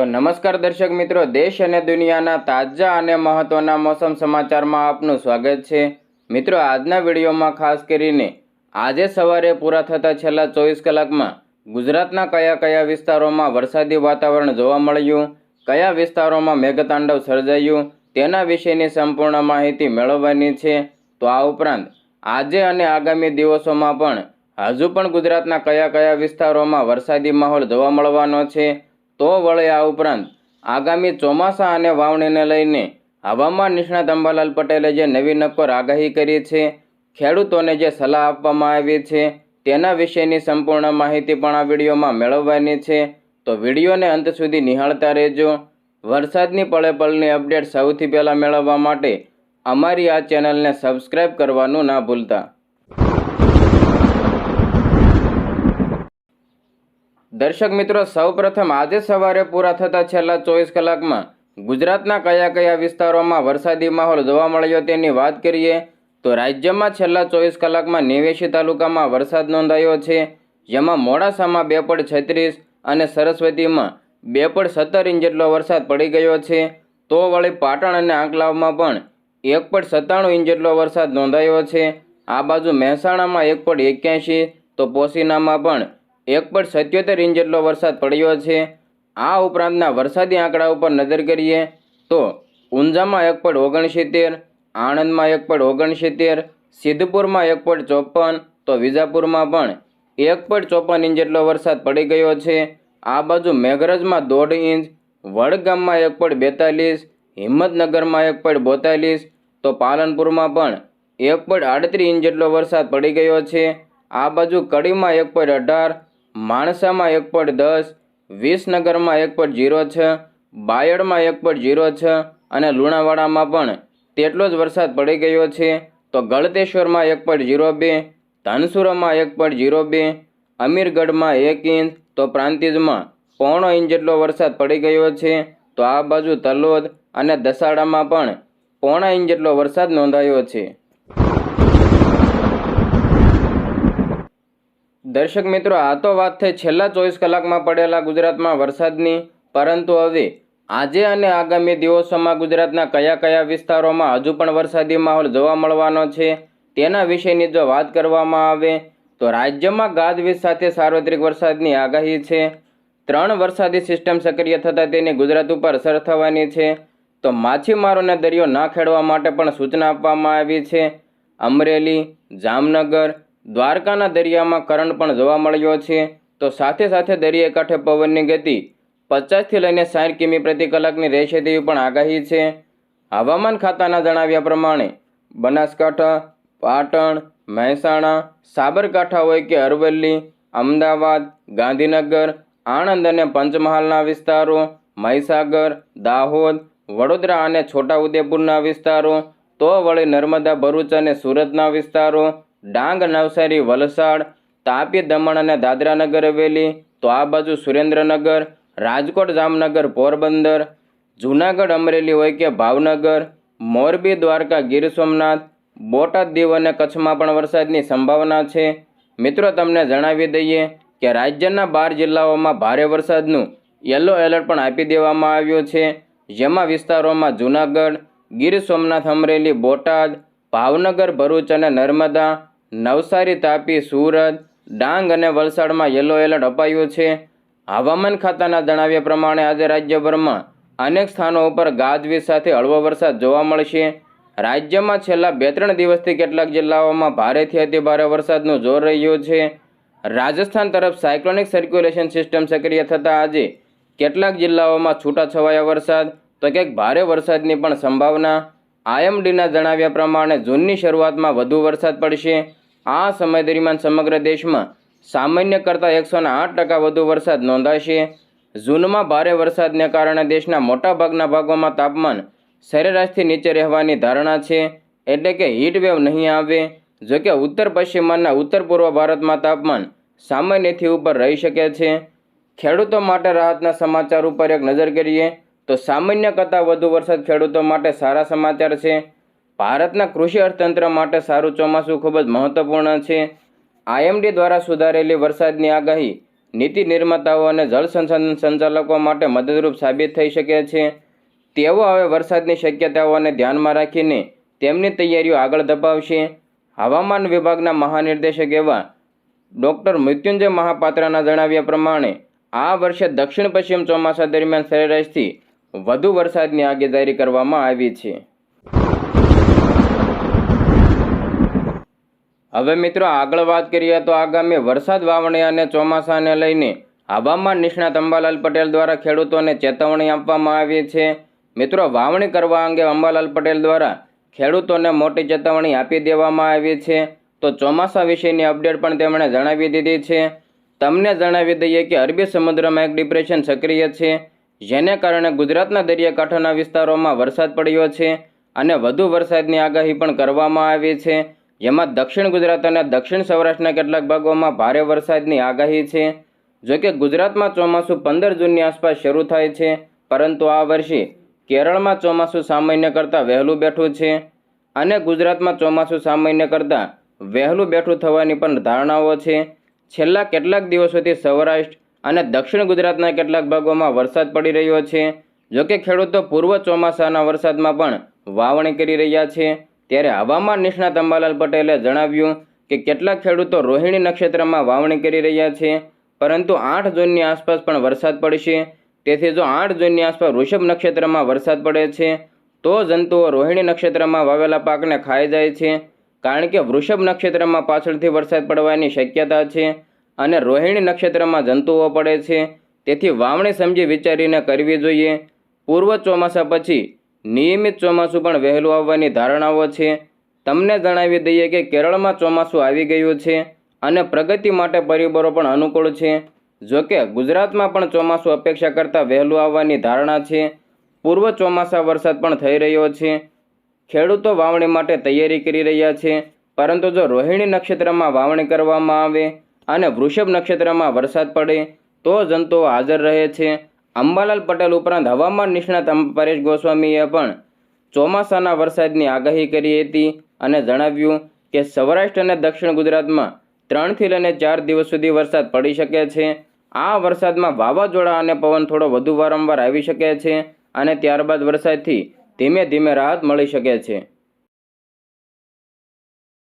તો નમસ્કાર દર્શક મિત્રો, દેશ અને દુનિયાના તાજા અને મહત્વના મોસમ સમાચારમાં આપનું સ્વાગત છે. મિત્રો, આજના વિડીયોમાં ખાસ કરીને આજે સવારે પૂરા થતા છેલ્લા ચોવીસ કલાકમાં ગુજરાતના કયા કયા વિસ્તારોમાં વરસાદી વાતાવરણ જોવા મળ્યું, કયા વિસ્તારોમાં મેઘતાંડવ સર્જાયું, તેના વિશેની સંપૂર્ણ માહિતી મેળવવાની છે. તો આ ઉપરાંત આજે અને આગામી દિવસોમાં પણ હજુ પણ ગુજરાતના કયા કયા વિસ્તારોમાં વરસાદી માહોલ જોવા મળવાનો છે તો વળે આ ઉપરાંત આગામી ચોમાસા અને વાવણીને લઈને હવામાન નિષ્ણાત અંબાલાલ પટેલે જે નવી નક્કોર આગાહી કરી છે, ખેડૂતોને જે સલાહ આપવામાં આવી છે, તેના વિશેની સંપૂર્ણ માહિતી પણ આ વિડીયોમાં મેળવવાની છે. તો વિડીયોને અંત સુધી નિહાળતા રહેજો. વરસાદની પળે પળની અપડેટ સૌથી પહેલાં મેળવવા માટે અમારી આ ચેનલને સબસ્ક્રાઇબ કરવાનું ના ભૂલતા. દર્શક મિત્રો, સૌપ્રથમ આજે સવારે પૂરા થતા છેલ્લા ચોવીસ કલાકમાં ગુજરાતના કયા કયા વિસ્તારોમાં વરસાદી માહોલ જોવા મળ્યો તેની વાત કરીએ તો રાજ્યમાં છેલ્લા ચોવીસ કલાકમાં નેવેશી તાલુકામાં વરસાદ નોંધાયો છે. જેમાં મોડાસામાં બે પોઈન્ટ છત્રીસ અને સરસ્વતીમાં બે પોઈન્ટ સત્તર ઇંચ જેટલો વરસાદ પડી ગયો છે. તો વળી પાટણ અને આંકલાવમાં પણ એક પોઈન્ટ સત્તાણું ઇંચ જેટલો વરસાદ નોંધાયો છે. આ બાજુ મહેસાણામાં એક પોઈન્ટ એક્યાસી, તો પોસીનામાં પણ એક પોઈન્ટ સત્યોતેર ઇંચ જેટલો વરસાદ પડ્યો છે. આ ઉપરાંતના વરસાદી આંકડા ઉપર નજર કરીએ તો ઊંઝામાં એક પોઈન્ટ ઓગણસિત્તેર, આણંદમાં એક પોઈન્ટ ઓગણસિત્તેર, સિદ્ધપુરમાં એક પોઈન્ટ ચોપન તો વિજાપુરમાં પણ એક પોઈન્ટ ચોપન ઇંચ જેટલો વરસાદ પડી ગયો છે. આ બાજુ મેઘરજમાં દોઢ ઇંચ, વડગામમાં એક પોઈન્ટ બેતાલીસ, હિંમતનગરમાં એક પોઈન્ટ બોતાલીસ, તો પાલનપુરમાં પણ એક પોઈન્ટ આડત્રીસ ઇંચ જેટલો વરસાદ પડી ગયો છે. આ બાજુ કડીમાં એક પોઈન્ટ અઢાર માણસામાં એક પોઈન્ટ દસ, વિસનગરમાં એક પોઈન્ટ ઝીરો છે, બાયડમાં એક પોઈન્ટ ઝીરો છે અને લુણાવાડામાં પણ તેટલો જ વરસાદ પડી ગયો છે, તો ગળતેશ્વરમાં એક પોઈન્ટ ઝીરો બે, ધનસુરામાં એક પોઈન્ટ ઝીરો બે, અમીરગઢમાં એક ઇંચ, તો પ્રાંતિજમાં પોણો ઇંચ જેટલો વરસાદ પડી ગયો છે, તો આ બાજુ તલોદ અને દસાડામાં પણ પોણા ઇંચ જેટલો વરસાદ નોંધાયો છે. દર્શક મિત્રો, આ તો વાત થઈ છેલ્લા ચોવીસ કલાકમાં પડેલા ગુજરાતમાં વરસાદની. પરંતુ હવે આજે અને આગામી દિવસોમાં ગુજરાતના કયા કયા વિસ્તારોમાં હજુ પણ વરસાદી માહોલ જોવા મળવાનો છે, તેના વિશેની જો વાત કરવામાં આવે, તો રાજ્યમાં ગાજવીજ સાથે સાર્વત્રિક વરસાદની આગાહી છે. ત્રણ વરસાદી સિસ્ટમ સક્રિય થતાં તેની ગુજરાત ઉપર અસર થવાની છે. તો માછીમારોને દરિયો ના ખેડવા માટે પણ સૂચના આપવામાં આવી છે. અમરેલી, જામનગર દ્વારકાના દરિયામાં કરંટ પણ જોવા મળ્યો છે. તો સાથે સાથે દરિયાકાંઠે પવનની ગતિ પચાસથી લઈને સાઠ કિમી પ્રતિ કલાકની રહેશે તેવી પણ આગાહી છે. હવામાન ખાતાના જણાવ્યા પ્રમાણે બનાસકાંઠા, પાટણ, મહેસાણા, સાબરકાંઠા હોય કે અરવલ્લી, અમદાવાદ, ગાંધીનગર, આણંદ અને પંચમહાલના વિસ્તારો, મહીસાગર, દાહોદ, વડોદરા અને છોટાઉદેપુરના વિસ્તારો, તો વળી નર્મદા, ભરૂચ અને સુરતના વિસ્તારો ડાંગ, નવસારી, વલસાડ, તાપી, દમણ અને દાદરાનગર હવેલી. તો આ બાજુ સુરેન્દ્રનગર, રાજકોટ, જામનગર, પોરબંદર, જૂનાગઢ, અમરેલી હોય કે ભાવનગર, મોરબી, દ્વારકા, ગીર સોમનાથ, બોટાદ, દીવ અને કચ્છમાં પણ વરસાદની સંભાવના છે. મિત્રો, તમને જણાવી દઈએ કે રાજ્યના બાર જિલ્લાઓમાં ભારે વરસાદનું યલો એલર્ટ પણ આપી દેવામાં આવ્યું છે. જેમાં વિસ્તારોમાં જૂનાગઢ, ગીર સોમનાથ, અમરેલી, બોટાદ, ભાવનગર, ભરૂચ અને નર્મદા નવસારી તાપી, સુરત, ડાંગ અને વલસાડમાં યલો એલર્ટ અપાયું છે. હવામાન ખાતાના જણાવ્યા પ્રમાણે આજે રાજ્યભરમાં અનેક સ્થાનો ઉપર ગાજવીજ સાથે હળવો વરસાદ જોવા મળશે. રાજ્યમાં છેલ્લા બે ત્રણ દિવસથી કેટલાક જિલ્લાઓમાં ભારેથી અતિભારે વરસાદનું જોર રહ્યું છે. રાજસ્થાન તરફ સાયક્લોનિક સર્ક્યુલેશન સિસ્ટમ સક્રિય થતાં આજે કેટલાક જિલ્લાઓમાં છૂટાછવાયા વરસાદ, તો ક્યાંક ભારે વરસાદની પણ સંભાવના. આઈએમડીના જણાવ્યા પ્રમાણે જૂનની શરૂઆતમાં વધુ વરસાદ પડશે. આ સમય દરમિયાન સમગ્ર દેશમાં સામાન્ય કરતાં એકસો આઠ ટકા વધુ વરસાદ નોંધાશે. જૂનમાં ભારે વરસાદને કારણે દેશના મોટાભાગના ભાગોમાં તાપમાન સરેરાશથી નીચે રહેવાની ધારણા છે. એટલે કે હીટવેવ નહીં આવે. જોકે ઉત્તર પશ્ચિમના ઉત્તર પૂર્વ ભારતમાં તાપમાન સામાન્યથી ઉપર રહી શકે છે. ખેડૂતો માટે રાહતના સમાચાર ઉપર એક નજર કરીએ તો સામાન્ય કરતાં વધુ વરસાદ ખેડૂતો માટે સારા સમાચાર છે. ભારતના કૃષિ અર્થતંત્ર માટે સારું ચોમાસું ખૂબ જ મહત્વપૂર્ણ છે. આઈએમડી દ્વારા સુધારેલી વરસાદની આગાહી નીતિ નિર્માતાઓ અને જળ સંસાધન સંચાલકો માટે મદદરૂપ સાબિત થઈ શકે છે. તેઓ હવે વરસાદની શક્યતાઓને ધ્યાનમાં રાખીને તેમની તૈયારીઓ આગળ ધપાવશે. હવામાન વિભાગના મહાનિર્દેશક એવા ડૉક્ટર મૃત્યુંજય મહાપાત્રના જણાવ્યા પ્રમાણે, આ વર્ષે દક્ષિણ પશ્ચિમ ચોમાસા દરમિયાન સરેરાશથી વધુ વરસાદની આગેદારી કરવામાં આવી છે. હવે મિત્રો આગળ વાત કરીએ તો આગામી વરસાદ વાવણી અને ચોમાસાને લઈને હવામાન નિષ્ણાત અંબાલાલ પટેલ દ્વારા ખેડૂતોને ચેતવણી આપવામાં આવી છે. મિત્રો વાવણી કરવા અંગે અંબાલાલ પટેલ દ્વારા ખેડૂતોને મોટી ચેતવણી આપી દેવામાં આવી છે. તો ચોમાસા વિશેની અપડેટ પણ તેમણે જણાવી દીધી છે. તમને જણાવી દઈએ કે અરબી સમુદ્રમાં એક ડિપ્રેશન સક્રિય છે, જેને કારણે ગુજરાતના દરિયાકાંઠાના વિસ્તારોમાં વરસાદ પડ્યો છે અને વધુ વરસાદની આગાહી પણ કરવામાં આવી છે. જેમાં દક્ષિણ ગુજરાત અને દક્ષિણ સૌરાષ્ટ્રના કેટલાક ભાગોમાં ભારે વરસાદની આગાહી છે. જોકે ગુજરાતમાં ચોમાસું પંદર જૂનની આસપાસ શરૂ થાય છે, પરંતુ આ વર્ષે કેરળમાં ચોમાસું સામાન્ય કરતાં વહેલું બેઠું છે અને ગુજરાતમાં ચોમાસું સામાન્ય કરતાં વહેલું બેઠું થવાની પણ ધારણાઓ છે. છેલ્લા કેટલાક દિવસોથી સૌરાષ્ટ્ર અને દક્ષિણ ગુજરાતના કેટલાક ભાગોમાં વરસાદ પડી રહ્યો છે. જોકે ખેડૂતો પૂર્વ ચોમાસાના વરસાદમાં પણ વાવણી કરી રહ્યા છે. ત્યારે હવામાન નિષ્ણાત અંબાલાલ પટેલે જણાવ્યું કે કેટલાક ખેડૂતો રોહિણી નક્ષત્રમાં વાવણી કરી રહ્યા છે, પરંતુ આઠ જૂનની આસપાસ પણ વરસાદ પડશે તેથી જો આઠ જૂનની આસપાસ વૃષભ નક્ષત્રમાં વરસાદ પડે છે, તો જંતુઓ રોહિણી નક્ષત્રમાં વાવેલા પાકને ખાઈ જાય છે, કારણ કે વૃષભ નક્ષત્રમાં પાછળથી વરસાદ પડવાની શક્યતા છે અને રોહિણી નક્ષત્રમાં જંતુઓ પડે છે. તેથી વાવણી સમજી વિચારીને કરવી જોઈએ. પૂર્વ ચોમાસા પછી નિયમિત ચોમાસું પણ વહેલું આવવાની ધારણાઓ છે. તમને જણાવી દઈએ કે કેરળમાં ચોમાસું આવી ગયું છે અને પ્રગતિ માટે પરિબળો પણ અનુકૂળ છે. જોકે ગુજરાતમાં પણ ચોમાસું અપેક્ષા કરતાં વહેલું આવવાની ધારણા છે. પૂર્વ ચોમાસા વરસાદ પણ થઈ રહ્યો છે. ખેડૂતો વાવણી માટે તૈયારી કરી રહ્યા છે. પરંતુ જો રોહિણી નક્ષત્રમાં વાવણી કરવામાં આવે અને વૃષભ નક્ષત્રમાં વરસાદ પડે તો જંતુઓ હાજર રહે છે. અંબાલાલ પટેલ ઉપરાંત હવામાન નિષ્ણાત પરેશ ગોસ્વામીએ પણ ચોમાસાના વરસાદની આગાહી કરી હતી અને જણાવ્યું કે સૌરાષ્ટ્ર અને દક્ષિણ ગુજરાતમાં ત્રણથી લઈને ચાર દિવસ સુધી વરસાદ પડી શકે છે. આ વરસાદમાં વાવાઝોડા અને પવન થોડો વધુ વારંવાર આવી શકે છે અને ત્યારબાદ વરસાદથી ધીમે ધીમે રાહત મળી શકે છે.